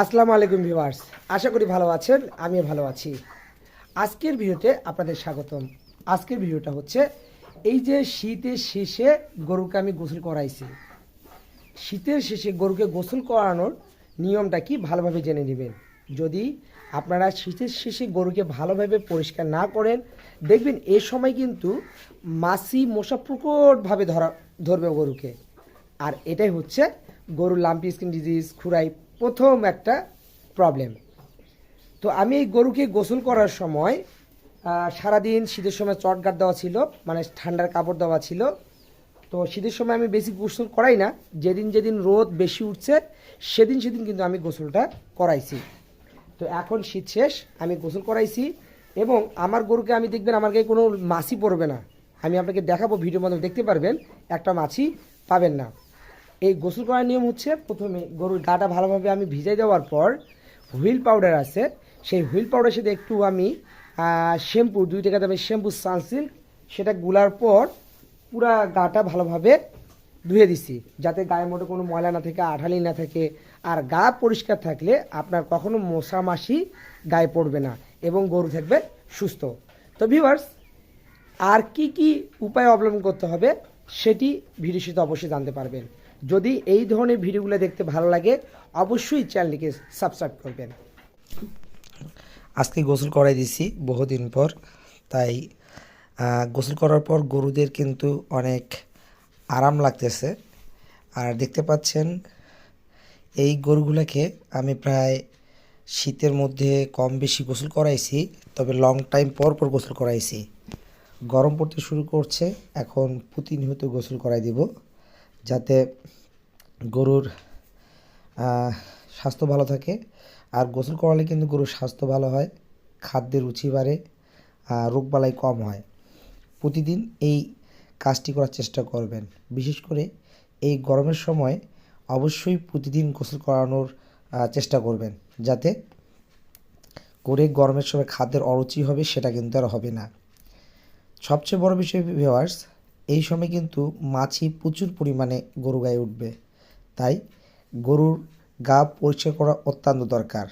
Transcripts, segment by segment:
আসসালামু আলাইকুম ভিউয়ার্স। আশা করি ভালো আছেন, আমিও ভালো আছি। আজকের ভিডিওতে আপনাদের স্বাগতম। আজকের ভিডিওটা হচ্ছে এই যে শীতের শেষে গরুকে আমি গোসল করাইছি। শীতের শেষে গরুকে গোসল করানোর নিয়মটা কি ভালোভাবে জেনে নেবেন। যদি আপনারা শীতের শেষে গরুকে ভালোভাবে পরিষ্কার না করেন, দেখবেন এ সময় কিন্তু মাছি মশা প্রকটভাবে ধরা, ধরবে গরুকে। আর এটাই হচ্ছে গরুর লাম্পি স্কিন ডিজিজ, খুরাই প্রথম একটা প্রবলেম তো আমি এই গরুকে গোসল করার সময় সারাদিন শীতের সময় চটগাট দেওয়া ছিল মানে ঠান্ডার কাপড় দেওয়া ছিল। তো শীতের সময় আমি বেশি গোসল করাই না, যেদিন যেদিন রোদ বেশি উঠছে, সেদিন সেদিন কিন্তু আমি গোসলটা করাইছি। তো এখন শীত শেষ, আমি গোসল করাইছি এবং আমার গরুকে আমি দেখবেন আমার গায়ে কোনো মাছি পড়বে না। আমি আপনাকে দেখাবো ভিডিও মাধ্যমে দেখতে পারবেন, একটা মাছি পাবেন না। এই গোসল করার নিয়ম হচ্ছে প্রথমে গরুর গাটা ভালোভাবে আমি ভিজাই দেওয়ার পর হুইল পাউডার আছে, সেই হুইল পাউডারের সাথে একটু আমি শ্যাম্পু, দুই টাকা দামের শ্যাম্পু সানসিল্ক, সেটা গুলার পর পুরা গাটা ভালোভাবে ধুয়ে দিছি, যাতে গায়ের মধ্যে কোনো ময়লা না থাকে, আঠালি না থাকে, আর গা পরিষ্কার থাকলে আপনার কখনো মশা মাসি গায়ে পড়বে না এবং গরু থাকবে সুস্থ। তো ভিউয়ার্স আর কি কি উপায় অবলম্বন করতে হবে? সেটি ভিডিও সাথে অবশ্যই জানতে পারবেন। যদি এই ধরনের ভিডিওগুলো দেখতে ভালো লাগে, অবশ্যই চ্যানেলটিকে সাবস্ক্রাইব করবেন। আজকে গোসল করাই দিছি বহুদিন পর, তাই গোসল করার পর গরুদের কিন্তু অনেক আরাম লাগতেছে। আর দেখতে পাচ্ছেন, এই গরুগুলোকে আমি প্রায় শীতের মধ্যে কম বেশি গোসল করাইছি, তবে লং টাইম পর পর গোসল করাইছি। গরম পড়তে শুরু করছে, এখন প্রতিনিয়ত গোসল করাই দিব, যাতে গরুর স্বাস্থ্য ভালো থাকে। আর গোসল করালে কিন্তু গরুর স্বাস্থ্য ভালো হয়, খাদ্যের রুচি বাড়ে রোগবালাই কম হয়। প্রতিদিন এই কাজটি করার চেষ্টা করবেন। বিশেষ করে এই গরমের সময় অবশ্যই প্রতিদিন গোসল করানোর চেষ্টা করবেন, যাতে করে গরমের সময় খাদ্যের অরুচি হবে, সেটা কিন্তু আর হবে না। সবচেয়ে বড় বিষয় ভিওয়ার্স এই সময় কিন্তু মাছি প্রচুর পরিমাণে গরু গায়ে উঠবে। তাই গরুর গা পরিষ্কার করা অত্যন্ত দরকার।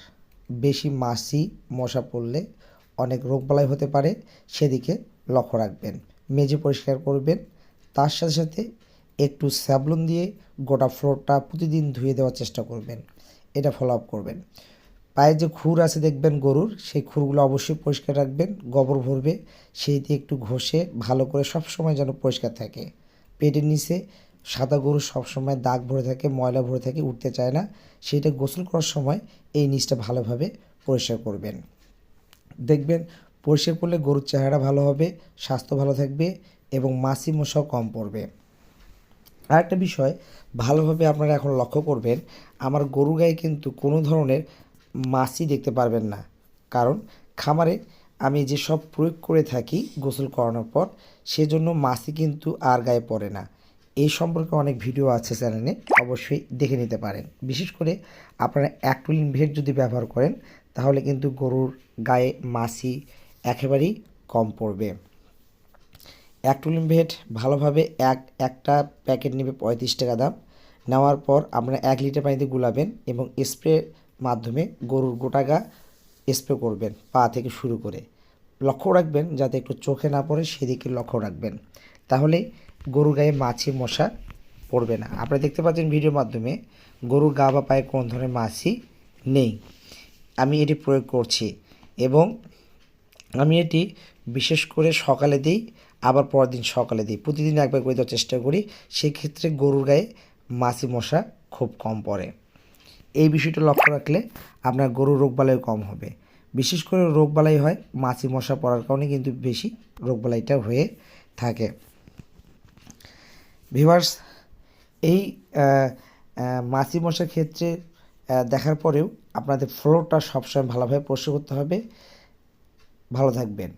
বেশি মাছি মশা পড়লে অনেক রোগবালাই হতে পারে, সেদিকে লক্ষ্য রাখবেন। মেঝে পরিষ্কার করবেন, তার সাথে সাথে একটু স্যাবলন দিয়ে গোটা ফ্লোরটা প্রতিদিন ধুয়ে দেওয়ার চেষ্টা করবেন। এটা ফলো আপ করবেন। পায়ে যে খুর আছে দেখবেন গরুর, সেই খুরগুলো অবশ্যই পরিষ্কার রাখবেন, গোবর ভরবে, সেই দিয়ে একটু ঘষে ভালো করে সব সময় যেন পরিষ্কার থাকে। পেটের নিচে সাদা গরু সবসময় দাগ ভরে থাকে, ময়লা ভরে থাকে, উঠতে চায় না সেইটা গোসল করার সময় এই নিচটা ভালোভাবে পরিষ্কার করবেন। দেখবেন পরিষ্কার করলে গরুর চেহারা ভালো হবে, স্বাস্থ্য ভালো থাকবে এবং মাছি মশাও কম পড়বে। আরেকটা বিষয়, ভালোভাবে আপনারা এখন লক্ষ্য করবেন, আমার গরু গায়ে কিন্তু কোনো ধরনের মাছি দেখতে পারবেন না। কারণ খামারে আমি যেসব প্রয়োগ করে থাকি গোসল করানোর পর, সেজন্য মাছি কিন্তু আর গায়ে পড়ে না। এই সম্পর্কে অনেক ভিডিও আছে চ্যানেলে, অবশ্যই দেখে নিতে পারেন। বিশেষ করে আপনারা অ্যাক্টুলিন ভেট যদি ব্যবহার করেন, তাহলে কিন্তু গরুর গায়ে মাছি একেবারেই কম পড়বে। অ্যাক্টুলিন ভেট ভালোভাবে এক, একটা প্যাকেট নেবে পঁয়ত্রিশ টাকা দাম। নেওয়ার পর আপনারা এক লিটার পানিতে গুলাবেন এবং স্প্রে মাধ্যমে গরুর গোটা গা স্প্রে করবেন, পা থেকে শুরু করে। লক্ষ্য রাখবেন যাতে একটু চোখে না পড়ে সেদিকে লক্ষ্য রাখবেন। তাহলে গরুর গায়ে মাছি মশা পড়বে না। আপনারা দেখতে পাচ্ছেন ভিডিওর মাধ্যমে গরুর গা বা পায়ে কোন ধরনের মাছি নেই। আমি এটি প্রয়োগ করছি এবং আমি এটি বিশেষ করে সকালে দিই, আবার পরের দিন সকালে দিই। প্রতিদিন একবার করে দেওয়ার চেষ্টা করি। সেক্ষেত্রে গরুর গায়ে মাছি মশা খুব কম পড়ে। এই বিষয়টা লক্ষ্য রাখলে আপনার গরুর রোগবালাই কম হবে। বিশেষ করে রোগবালাই হয় মাছি মশা পড়ার কারণে কিন্তু বেশি রোগবালাইটা হয়ে থাকে। ভিভার্স এই মাছি মশার ক্ষেত্রে দেখার পরেও আপনাদের ফ্লোরটা সবসময় ভালোভাবে পরিষ্কার করতে হবে। ভালো থাকবেন।